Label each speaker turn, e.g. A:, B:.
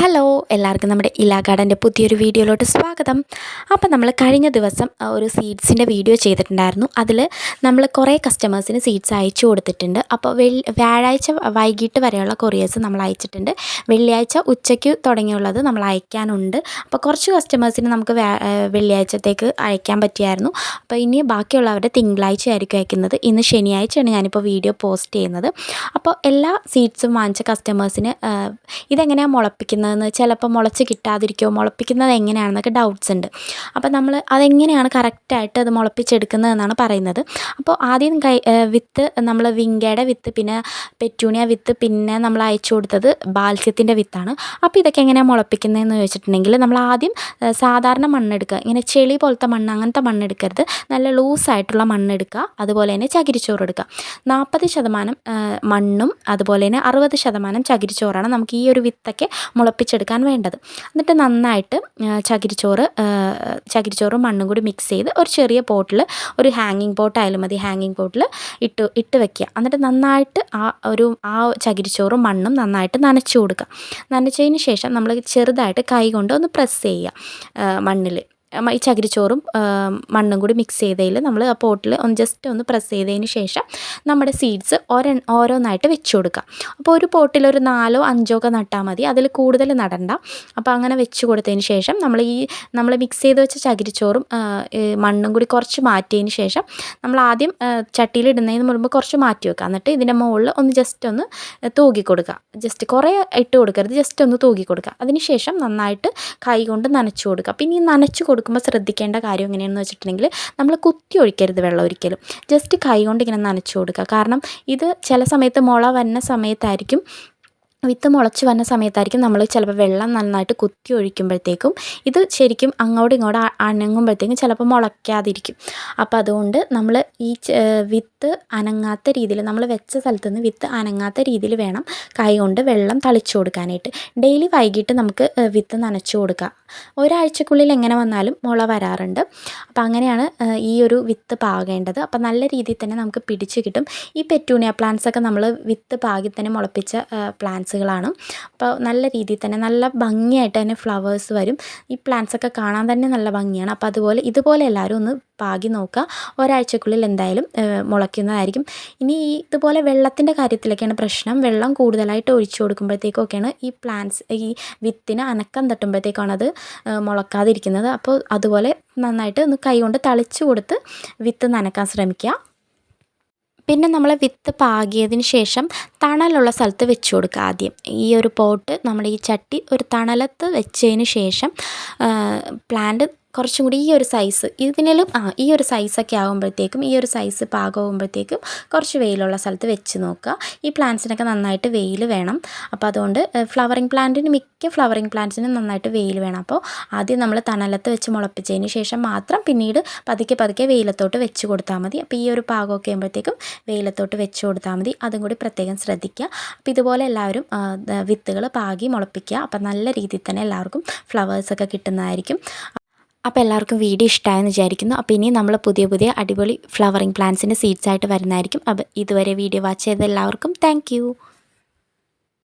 A: Hello എല്ലാവർക്കും നമ്മുടെ ഇലാ ഗാർഡന്റെ പുതിയൊരു വീഡിയോയിലോട്ട് സ്വാഗതം. അപ്പോൾ നമ്മൾ കഴിഞ്ഞ ദിവസം ഒരു സീഡ്സിന്റെ വീഡിയോ ചെയ്തിട്ടുണ്ടായിരുന്നു. അതിൽ നമ്മൾ കുറേ കസ്റ്റമേഴ്സിന് സീഡ്സ് അയച്ചു കൊടുത്തിട്ടുണ്ട്. അപ്പോൾ വെൾ വ്യാഴാഴ്ച വൈകിട്ട് വരെയുള്ള കൊറിയേഴ്സ് നമ്മൾ അയച്ചിട്ടുണ്ട്. വെള്ളിയാഴ്ച ഉച്ചയ്ക്ക് തുടങ്ങിയുള്ളത് നമ്മൾ അയക്കാനുണ്ട്. അപ്പോൾ കുറച്ച് കസ്റ്റമേഴ്സിന് നമുക്ക് വെള്ളിയാഴ്ചത്തേക്ക് അയക്കാൻ പറ്റിയായിരുന്നു. അപ്പോൾ ഇനി ബാക്കിയുള്ളവരുടെ തിങ്കളാഴ്ച ആയിരിക്കും അയക്കുന്നത്. ഇന്ന് ശനിയാഴ്ചയാണ് ഞാനിപ്പോൾ വീഡിയോ പോസ്റ്റ് ചെയ്യുന്നത്. അപ്പോൾ എല്ലാ സീഡ്സും വാങ്ങിച്ച കസ്റ്റമേഴ്സിന് ഇതെങ്ങനെയാണ് മുളപ്പിക്കുന്നതെന്ന് ചിലപ്പോൾ മുളച്ച് കിട്ടാതിരിക്കുമോ മുളപ്പിക്കുന്നത് എങ്ങനെയാണെന്നൊക്കെ ഡൗട്ട്സ് ഉണ്ട്. അപ്പോൾ നമ്മൾ അതെങ്ങനെയാണ് കറക്റ്റായിട്ട് അത് മുളപ്പിച്ചെടുക്കുന്നതെന്നാണ് പറയുന്നത്. അപ്പോൾ ആദ്യം കൈ വിത്ത് നമ്മൾ വിങ്കയുടെ വിത്ത് പിന്നെ പെറ്റൂണിയ വിത്ത് പിന്നെ നമ്മൾ അയച്ചു കൊടുത്തത് ബാൽസ്യത്തിന്റെ വിത്താണ്. അപ്പോൾ ഇതൊക്കെ എങ്ങനെയാണ് മുളപ്പിക്കുന്നതെന്ന് ചോദിച്ചിട്ടുണ്ടെങ്കിൽ നമ്മൾ ആദ്യം സാധാരണ മണ്ണെടുക്കുക. ഇങ്ങനെ ചെളി പോലത്തെ മണ്ണ് അങ്ങനത്തെ മണ്ണെടുക്കരുത് നല്ല ലൂസായിട്ടുള്ള മണ്ണെടുക്കുക അതുപോലെ തന്നെ ചകിരിച്ചോറ് എടുക്കുക. നാൽപ്പത് ശതമാനം മണ്ണും അതുപോലെ തന്നെ അറുപത് ശതമാനം ചകിരിച്ചോറാണ് നമുക്ക് ഈ ഒരു വിത്തൊക്കെ മുളപ്പിച്ചെടുക്കാൻ വേണ്ടത്. എന്നിട്ട് നന്നായിട്ട് ചകിരിച്ചോറ് ചകിരിച്ചോറും മണ്ണും കൂടി മിക്സ് ചെയ്ത് ഒരു ചെറിയ പോട്ടിൽ ഒരു ഹാങ്ങിങ് പോട്ടായാലും മതി ഹാങ്ങിങ് പോട്ടിൽ ഇട്ട് ഇട്ട് വെക്കുക. എന്നിട്ട് നന്നായിട്ട് ആ ഒരു ആ ചകിരിച്ചോറും മണ്ണും നന്നായിട്ട് നനച്ചു കൊടുക്കുക. നനച്ചതിന് ശേഷം നമ്മൾ ചെറുതായിട്ട് കൈ കൊണ്ട് ഒന്ന് പ്രസ് ചെയ്യുക മണ്ണിൽ. ഈ ചകിരിച്ചോറും മണ്ണും കൂടി മിക്സ് ചെയ്തതിൽ നമ്മൾ ആ പോട്ടിൽ ഒന്ന് ജസ്റ്റ് ഒന്ന് പ്രസ് ചെയ്തതിന് ശേഷം നമ്മുടെ സീഡ്സ് ഓരോ ഓരോന്നായിട്ട് വെച്ച് കൊടുക്കുക അപ്പോൾ ഒരു പോട്ടിൽ ഒരു നാലോ അഞ്ചോ ഒക്കെ നട്ടാൽ മതി. അതിൽ കൂടുതൽ നടണ്ട. അപ്പോൾ അങ്ങനെ വെച്ച് കൊടുത്തതിന് ശേഷം നമ്മൾ ഈ നമ്മൾ മിക്സ് ചെയ്ത് വെച്ച ചകിരിച്ചോറും മണ്ണും കൂടി കുറച്ച് മാറ്റിയതിന് ശേഷം നമ്മൾ ആദ്യം ചട്ടിയിൽ ഇടുന്നതിന് മുമ്പ് കുറച്ച് മാറ്റി വെക്കുക എന്നിട്ട് ഇതിന്റെ മുകളിൽ ഒന്ന് ജസ്റ്റ് ഒന്ന് തൂകി കൊടുക്കുക ജസ്റ്റ് കുറേ ഇട്ട് കൊടുക്കരുത്. ജസ്റ്റ് ഒന്ന് തൂകി കൊടുക്കുക അതിന് ശേഷം നന്നായിട്ട് കൈ കൊണ്ട് നനച്ചു കൊടുക്കുക പിന്നെ ഈ നനച്ച് കൊടുക്കുമ്പോൾ ശ്രദ്ധിക്കേണ്ട കാര്യം എങ്ങനെയാണെന്ന് വെച്ചിട്ടുണ്ടെങ്കിൽ നമ്മൾ കുത്തി ഒഴിക്കരുത് വെള്ളം ഒരിക്കലും. ജസ്റ്റ് കൈ കൊണ്ട് ഇങ്ങനെ നനച്ചു കൊടുക്കുക. കാരണം ഇത് ചില സമയത്ത് മുള വരുന്ന സമയത്തായിരിക്കും വിത്ത് മുളച്ച് വരുന്ന സമയത്തായിരിക്കും നമ്മൾ ചിലപ്പോൾ വെള്ളം നന്നായിട്ട് കുത്തി ഒഴിക്കുമ്പോഴത്തേക്കും ഇത് ശരിക്കും അങ്ങോട്ടും ഇങ്ങോട്ടും അനങ്ങുമ്പോഴത്തേക്കും ചിലപ്പോൾ മുളയ്ക്കാതിരിക്കും. അപ്പോൾ അതുകൊണ്ട് നമ്മൾ ഈ വിത്ത് അനങ്ങാത്ത രീതിയിൽ നമ്മൾ വെച്ച സ്ഥലത്ത് നിന്ന് വിത്ത് അനങ്ങാത്ത രീതിയിൽ വേണം കൈ കൊണ്ട് വെള്ളം തളിച്ചു കൊടുക്കാനായിട്ട്. ഡെയിലി വൈകിട്ട് നമുക്ക് വിത്ത് നനച്ചു കൊടുക്കുക ഒരാഴ്ചക്കുള്ളിൽ എങ്ങനെ വന്നാലും മുള വരാറുണ്ട്. അപ്പോൾ അങ്ങനെയാണ് ഈ ഒരു വിത്ത് പാകേണ്ടത്. അപ്പോൾ നല്ല രീതിയിൽ തന്നെ നമുക്ക് പിടിച്ച് കിട്ടും. ഈ പെറ്റൂണിയ പ്ലാന്റ്സ് ഒക്കെ നമ്മൾ വിത്ത് പാകി തന്നെ മുളപ്പിച്ച പ്ലാന്റ്സുകളാണ് അപ്പോൾ നല്ല രീതിയിൽ തന്നെ നല്ല ഭംഗിയായിട്ട് തന്നെ ഫ്ലവേഴ്സ് വരും. ഈ പ്ലാന്റ്സ് ഒക്കെ കാണാൻ തന്നെ നല്ല ഭംഗിയാണ്. അപ്പോൾ അതുപോലെ ഇതുപോലെ എല്ലാവരും ഒന്ന് പാകി നോക്കുക. ഒരാഴ്ചക്കുള്ളിൽ എന്തായാലും മുളയ്ക്കുന്നതായിരിക്കും. ഇനി ഈ ഇതുപോലെ വെള്ളത്തിന്റെ കാര്യത്തിലൊക്കെയാണ് പ്രശ്നം. വെള്ളം കൂടുതലായിട്ട് ഒഴിച്ചു കൊടുക്കുമ്പോഴത്തേക്കൊക്കെയാണ് ഈ പ്ലാന്റ്സ് ഈ വിത്തിന് അനക്കം തട്ടുമ്പോഴത്തേക്കാണ് അത് മുളക്കാതിരിക്കുന്നത്. അപ്പോൾ അതുപോലെ നന്നായിട്ട് ഒന്ന് കൈകൊണ്ട് തളിച്ചു കൊടുത്ത് വിത്ത് നനക്കാൻ ശ്രമിക്കുക. പിന്നെ നമ്മൾ വിത്ത് പാകിയതിന് ശേഷം തണലുള്ള സ്ഥലത്ത് വെച്ച് കൊടുക്കുക ആദ്യം. ഈ ഒരു പോട്ട് നമ്മൾ ഈ ചട്ടി ഒരു തണലത്ത് വെച്ചതിന് ശേഷം പ്ലാന്റ് കുറച്ചും കൂടി ഈ ഒരു സൈസ് ഇതിനെല്ലാം ആ ഈ ഒരു സൈസൊക്കെ ആകുമ്പോഴത്തേക്കും ഈ ഒരു സൈസ് പാകമാകുമ്പോഴത്തേക്കും കുറച്ച് വെയിലുള്ള സ്ഥലത്ത് വെച്ച് നോക്കുക. ഈ പ്ലാന്റ്സിനൊക്കെ നന്നായിട്ട് വെയിൽ വേണം. അപ്പോൾ അതുകൊണ്ട് ഫ്ലവറിങ് പ്ലാന്റിന് മിക്ക ഫ്ലവറിങ് പ്ലാന്റ്സിനും നന്നായിട്ട് വെയിൽ വേണം. അപ്പോൾ ആദ്യം നമ്മൾ തണലത്ത് വെച്ച് മുളപ്പിച്ചതിന് ശേഷം മാത്രം പിന്നീട് പതുക്കെ പതുക്കെ വെയിലത്തോട്ട് വെച്ച് കൊടുത്താൽ മതി. അപ്പോൾ ഈ ഒരു പാകമൊക്കെ ആകുമ്പോഴത്തേക്കും വെയിലത്തോട്ട് വെച്ച് കൊടുത്താൽ മതി. അതും കൂടി പ്രത്യേകം ശ്രദ്ധിക്കുക. അപ്പോൾ ഇതുപോലെ എല്ലാവരും വിത്തുകൾ പാകി മുളപ്പിക്കുക. അപ്പോൾ നല്ല രീതിയിൽ തന്നെ എല്ലാവർക്കും ഫ്ലവേഴ്സൊക്കെ കിട്ടുന്നതായിരിക്കും. അപ്പോൾ എല്ലാവർക്കും വീഡിയോ ഇഷ്ടമായെന്ന് വിചാരിക്കുന്നു. അപ്പോൾ ഇനി നമ്മൾ പുതിയ പുതിയ അടിപൊളി ഫ്ലവറിങ് പ്ലാന്റ്സിന്റെ സീഡ്സ് ആയിട്ട് വരുന്നതായിരിക്കും. അപ്പോൾ ഇതുവരെ വീഡിയോ വാച്ച് ചെയ്ത എല്ലാവർക്കും. താങ്ക്